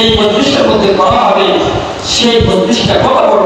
যেই প্রতিষ্ঠার মধ্যে করা হবে সেই প্রতিষ্ঠা কত বড়